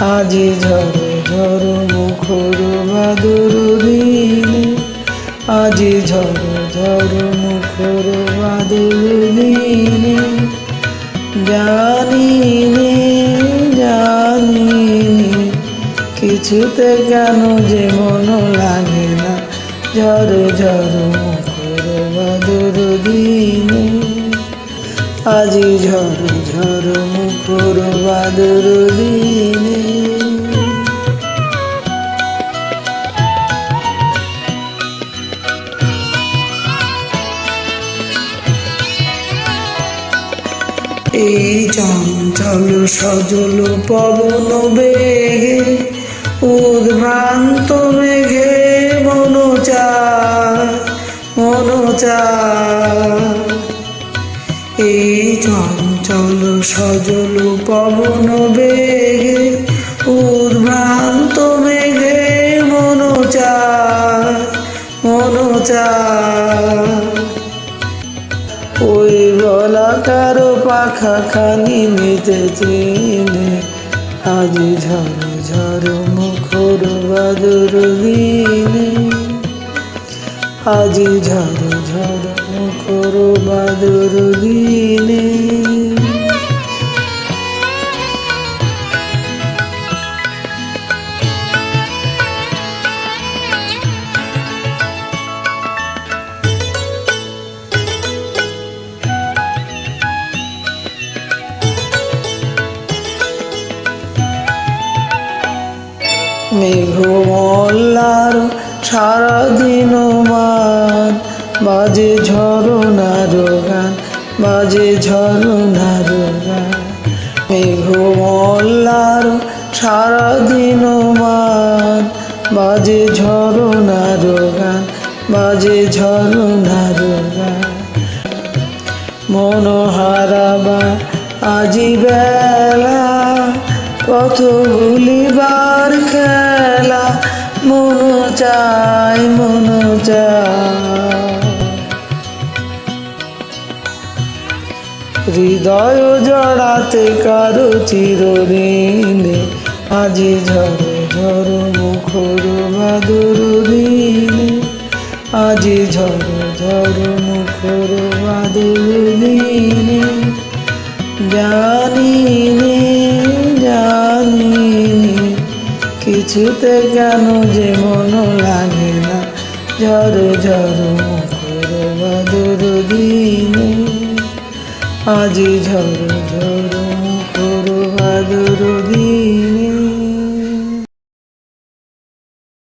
আজি ঝড় ঝড় মুখর বাদর দিনে। আজি ঝড় ঝড় মুখর বাদর দিনে। জানি নে জানি নে, কিছুতে কেন যে মন লাগে না। ঝড় ঝড় আজি ঝড় ঝড় মুখর বাদর দিনে। এই চঞ্চল সজল পবন বেগে, উদ্ভ্রান্ত মেঘে মন চায় মন চায় এই চঞ্চল সজল পবন বেগে, উদ্ভ্রান্ত মেঘে মন চায় মন চায় ওই বলা কারও পাখা খানি নিতে চিনে, আজি ঝড় ঝড় মুখর বাদর দিনে। আজি ঝড় ঝড় মুখর বাদর দিনে। মেঘমল্লার সারাদিন মান। বাজে ঝরনার গান, বাজে ঝরনার গান। মেঘমল্লার সারাদিন মান। বাজে ঝরনার গান, বাজে ঝরনার গান। মনোহারাবা আজি বেলা কত ভুলিবার খেলা মন চাই মন হৃদয় জড়াতে কারও চিরঋণে আজি ঝড় ঝড় মুখর বাদর দিনে। আজি ঝড় ঝড় মুখর দিনে। জানি জানি কিছুতে কেন যে মন লাগে না জর জর মুখর বদর দিন। আজি ঝর ঝর মুখর বাদর